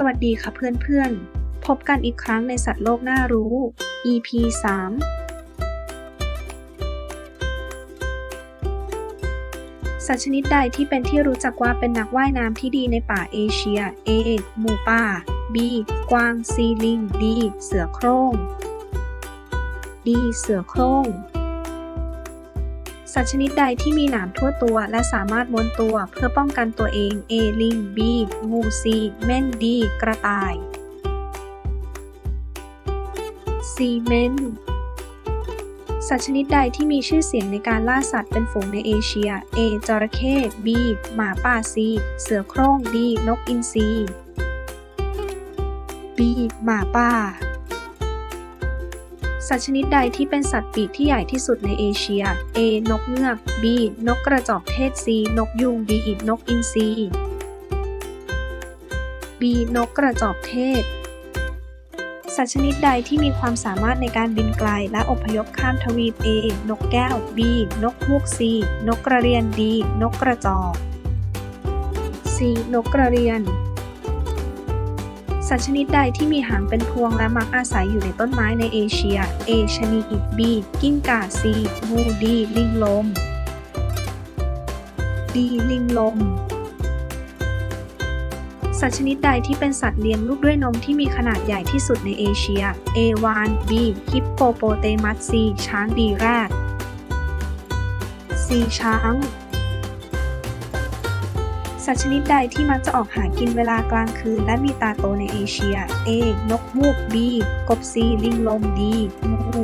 สวัสดีค่ะเพื่อนๆ พบกันอีกครั้งในสัตว์โลกน่ารู้ EP 3 สัตว์ชนิดใดที่เป็นที่รู้จักว่าเป็นนักว่ายน้ำที่ดีในป่าเอเชีย A หมูป่า B กวาง C ลิง D เสือโคร่ง D เสือโคร่ง สัตว์ชนิดใดที่มีหนามทั่วตัว และสามารถม้วนตัวเพื่อป้องกันตัวเอง A ลิง B งู C เม่น D กระต่าย C เม่นสัตว์ชนิดใดที่มีชื่อเสียงในการล่าสัตว์เป็นฝูงในเอเชีย A จระเข้ B หมาป่า C เสือโคร่ง D นกอินทรี B หมาป่า สัตว์ชนิดใดที่เป็นสัตว์ปีกที่ใหญ่ที่สุดในเอเชีย A นกเงือก B นกกระจอกเทศ C นกยูง D นกอินทรี B นกกระจอกเทศ สัตว์ชนิดใดที่มีความสามารถในการบินไกลและอพยพข้ามทวีป A นกแก้ว B นกฮูก C นกกระเรียน D นกกระจอก C นกกระเรียน สัตว์ชนิดใดที่มีหางเป็นพวงและมักอาศัยอยู่ในต้นไม้ในเอเชีย A ชนี B กิ้งก่า C งู D ลิงลม D ลิงลม สัตว์ชนิดใดที่เป็นสัตว์เลี้ยงลูกด้วยนมที่มีขนาดใหญ่ที่สุดในเอเชีย A วาน B ฮิปโปโปเตมัส C ช้าง D แรด C ช้าง สัตว์ชนิดใดที่มักจะออกหากินเวลากลางคืน และมีตาโตในเอเชีย A นกมูก B กบ C ลิงลม D งู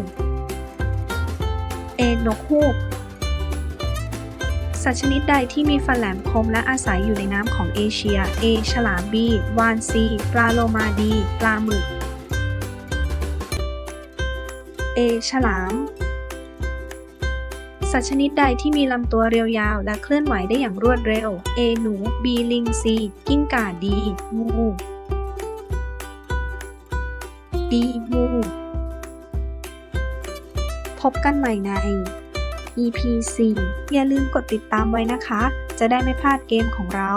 A นกฮูก สัตว์ชนิดใดที่มีฟันแหลมคมและอาศัยอยู่ในน้ำของเอเชีย A ฉลาม B วาน C ปลาโลมา D ปลาหมึก A ฉลาม สัตว์ชนิดใดที่มีลำตัวเรียวยาวและเคลื่อนไหวได้อย่างรวดเร็ว A หนู B ลิง C กิ้งก่า D งู D งูพบกันใหม่ใน EP 4อย่าลืมกดติดตามไว้นะคะ จะได้ไม่พลาดเกมของเรา